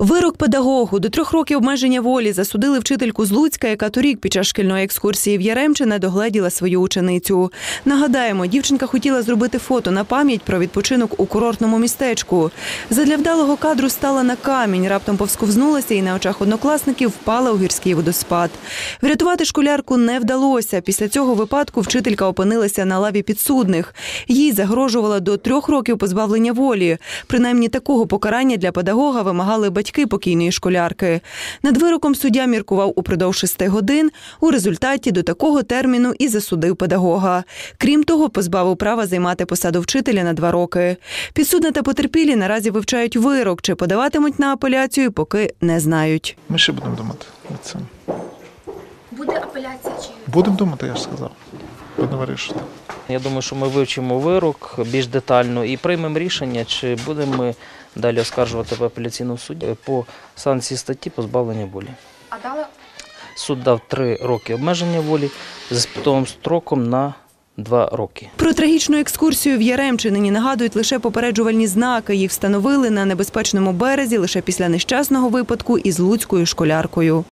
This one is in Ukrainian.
Вирок педагогу до трьох років обмеження волі засудили вчительку з Луцька, яка торік під час шкільної екскурсії в Яремчине догледіла свою ученицю. Нагадаємо, дівчинка хотіла зробити фото на пам'ять про відпочинок у курортному містечку. Задля вдалого кадру стала на камінь, раптом повсковзнулася і на очах однокласників впала у гірський водоспад. Врятувати школярку не вдалося. Після цього випадку вчителька опинилася на лаві підсудних. Їй загрожувало до трьох років позбавлення волі. Принаймні такого покарання для педагога вимагали батьки покійної школярки. Над вироком суддя міркував упродовж шести годин. У результаті до такого терміну і засудив педагога. Крім того, позбавив права займати посаду вчителя на два роки. Підсудна та потерпілі наразі вивчають вирок, чи подаватимуть на апеляцію, поки не знають. Ми ще будемо думати над цим. Апеляція чи Будемо думати, я ж сказав. Будемо вирішувати. Я думаю, що ми вивчимо вирок більш детально і приймемо рішення, чи будемо ми далі оскаржувати в апеляційному суді по санкції статті позбавлення волі. а дали Суд дав три роки обмеження волі з питовим строком на два роки. Про трагічну екскурсію в Яремчинині нагадують лише попереджувальні знаки. Їх встановили на небезпечному березі лише після нещасного випадку із луцькою школяркою.